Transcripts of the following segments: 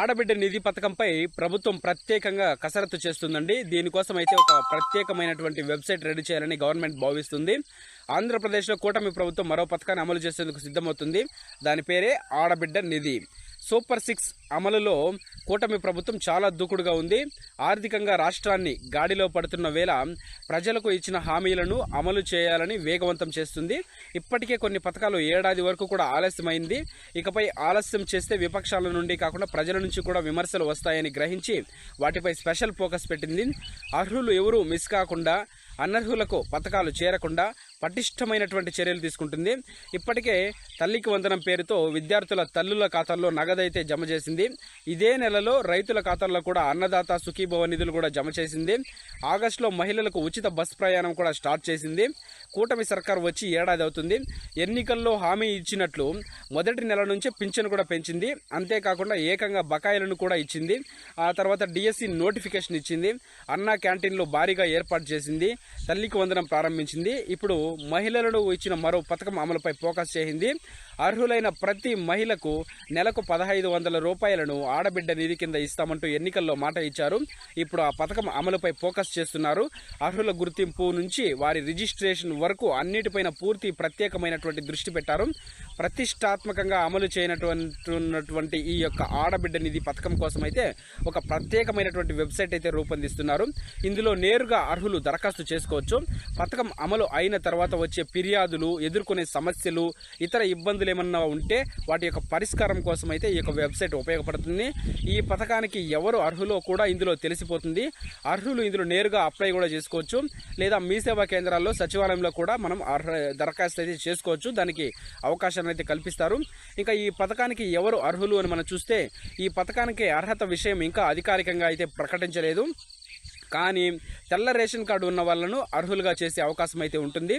ఆడబిడ్డ నిధి పథకంపై ప్రభుత్వం ప్రత్యేకంగా కసరత్తు చేస్తుందండి. దీనికోసం అయితే ఒక ప్రత్యేకమైనటువంటి వెబ్సైట్ రెడీ చేయాలని గవర్నమెంట్ భావిస్తుంది. ఆంధ్రప్రదేశ్లో కూటమి ప్రభుత్వం మరో పథకాన్ని అమలు చేసేందుకు సిద్ధమవుతుంది. దాని పేరే ఆడబిడ్డ నిధి. సూపర్ సిక్స్ అమలులో కూటమి ప్రభుత్వం చాలా దూకుడుగా ఉంది. ఆర్థికంగా రాష్ట్రాన్ని గాడిలో పడుతున్న వేళ ప్రజలకు ఇచ్చిన హామీలను అమలు చేయాలని వేగవంతం చేస్తుంది. ఇప్పటికే కొన్ని పథకాలు ఏడాది వరకు కూడా ఆలస్యమైంది. ఇకపై ఆలస్యం చేస్తే విపక్షాల నుండి కాకుండా ప్రజల నుంచి కూడా విమర్శలు వస్తాయని గ్రహించి వాటిపై స్పెషల్ ఫోకస్ పెట్టింది. అర్హులు ఎవరూ మిస్ కాకుండా అనర్హులకు పథకాలు చేరకుండా పటిష్టమైనటువంటి చర్యలు తీసుకుంటుంది. ఇప్పటికే తల్లికి వందనం పేరుతో విద్యార్థుల తల్లుల ఖాతాల్లో నగదైతే జమ చేసింది. ఇదే నెలలో రైతుల ఖాతాల్లో కూడా అన్నదాత సుఖీభవ నిధులు కూడా జమ చేసింది. ఆగస్టులో మహిళలకు ఉచిత బస్ ప్రయాణం కూడా స్టార్ట్ చేసింది. కూటమి సర్కార్ వచ్చి ఏడాది అవుతుంది. ఎన్నికల్లో హామీ ఇచ్చినట్లు మొదటి నెల నుంచే పింఛను కూడా పెంచింది. అంతేకాకుండా ఏకంగా బకాయిలను కూడా ఇచ్చింది. ఆ తర్వాత డిఎస్సి నోటిఫికేషన్ ఇచ్చింది. అన్నా క్యాంటీన్లో భారీగా ఏర్పాటు చేసింది. తల్లికి వందనం ప్రారంభించింది. ఇప్పుడు మహిళలను ఇచ్చిన మరో పథకం అమలుపై ఫోకస్ చేసింది. అర్హులైన ప్రతి మహిళకు నెలకు పదహైదు వందల రూపాయలను ఆడబిడ్డ నిధి కింద ఇస్తామంటూ ఎన్నికల్లో మాట ఇచ్చారు. ఇప్పుడు ఆ పథకం అమలుపై ఫోకస్ చేస్తున్నారు. అర్హుల గుర్తింపు నుంచి వారి రిజిస్ట్రేషన్ వరకు అన్నిటిపైన పూర్తి ప్రత్యేకమైనటువంటి దృష్టి పెట్టారు. ప్రతిష్టాత్మకంగా అమలు చేయనటువంటి ఈ యొక్క ఆడబిడ్డ నిధి పథకం కోసం అయితే ఒక ప్రత్యేకమైనటువంటి వెబ్సైట్ అయితే రూపొందిస్తున్నారు. ఇందులో నేరుగా అర్హులు దరఖాస్తు చేసుకోవచ్చు. పథకం అమలు అయిన తర్వాత వచ్చే ఫిర్యాదులు ఎదుర్కొనే సమస్యలు ఇతర ఇబ్బందులు ఏమన్నా ఉంటే వాటి యొక్క పరిష్కారం కోసం అయితే ఈ యొక్క వెబ్సైట్ ఉపయోగపడుతుంది. ఈ పథకానికి ఎవరు అర్హులో కూడా ఇందులో తెలిసిపోతుంది. అర్హులు ఇందులో నేరుగా అప్లై కూడా చేసుకోవచ్చు. లేదా మీ సేవా కేంద్రాల్లో సచివాలయంలో కూడా మనం అర్హ దరఖాస్తు అయితే చేసుకోవచ్చు. దానికి అవకాశాన్ని అయితే కల్పిస్తారు. ఇంకా ఈ పథకానికి ఎవరు అర్హులు అని మనం చూస్తే ఈ పథకానికి అర్హత విషయం ఇంకా అధికారికంగా అయితే ప్రకటించలేదు. కానీ తెల్ల రేషన్ కార్డు ఉన్న వాళ్ళను అర్హులుగా చేసే అవకాశం అయితే ఉంటుంది.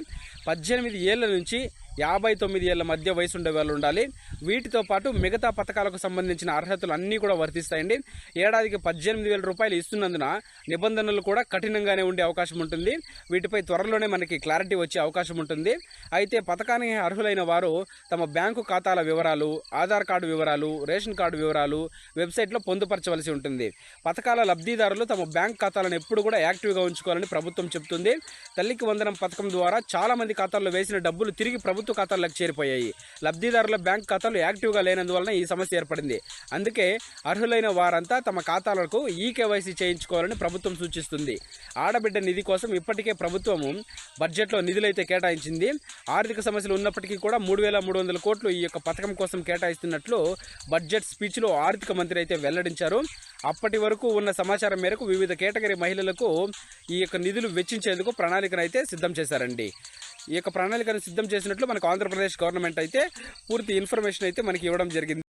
పద్దెనిమిది ఏళ్ళ నుంచి యాభై తొమ్మిది ఏళ్ళ మధ్య వయసు ఉండే వాళ్ళు ఉండాలి. వీటితో పాటు మిగతా పథకాలకు సంబంధించిన అర్హతలు అన్నీ కూడా వర్తిస్తాయండి. ఏడాదికి పద్దెనిమిది వేల రూపాయలు ఇస్తున్నందున నిబంధనలు కూడా కఠినంగానే ఉండే అవకాశం ఉంటుంది. వీటిపై త్వరలోనే మనకి క్లారిటీ వచ్చే అవకాశం ఉంటుంది. అయితే పథకానికి అర్హులైన వారు తమ బ్యాంకు ఖాతాల వివరాలు ఆధార్ కార్డు వివరాలు రేషన్ కార్డు వివరాలు వెబ్సైట్లో పొందుపరచవలసి ఉంటుంది. పథకాల లబ్ధిదారులు తమ బ్యాంక్ ఖాతాలను ఎప్పుడు కూడా యాక్టివ్గా ఉంచుకోవాలని ప్రభుత్వం చెబుతుంది. తల్లికి వందనం పథకం ద్వారా చాలా మంది ఖాతాల్లో వేసిన డబ్బులు తిరిగి ప్రభుత్వం ప్రభుత్వ ఖాతాలకు చేరిపోయాయి. లబ్ధిదారుల బ్యాంక్ ఖాతాలు యాక్టివ్గా లేనందువలన ఈ సమస్య ఏర్పడింది. అందుకే అర్హులైన వారంతా తమ ఖాతాలకు ఈ కేవైసీ చేయించుకోవాలని ప్రభుత్వం సూచిస్తుంది. ఆడబిడ్డ నిధి కోసం ఇప్పటికే ప్రభుత్వం బడ్జెట్లో నిధులైతే కేటాయించింది. ఆర్థిక సమస్యలు ఉన్నప్పటికీ కూడా మూడు వేల మూడు వందల కోట్లు ఈ యొక్క పథకం కోసం కేటాయిస్తున్నట్లు బడ్జెట్ స్పీచ్లో ఆర్థిక మంత్రి అయితే వెల్లడించారు. అప్పటి వరకు ఉన్న సమాచారం మేరకు వివిధ కేటగిరీ మహిళలకు ఈ యొక్క నిధులు వెచ్చించేందుకు ప్రణాళికను అయితే సిద్ధం చేశారండి. ఈ యొక్క ప్రణాళికను సిద్ధం చేసినట్లు మనకు ఆంధ్రప్రదేశ్ గవర్నమెంట్ అయితే పూర్తి ఇన్ఫర్మేషన్ అయితే మనకి ఇవ్వడం జరిగింది.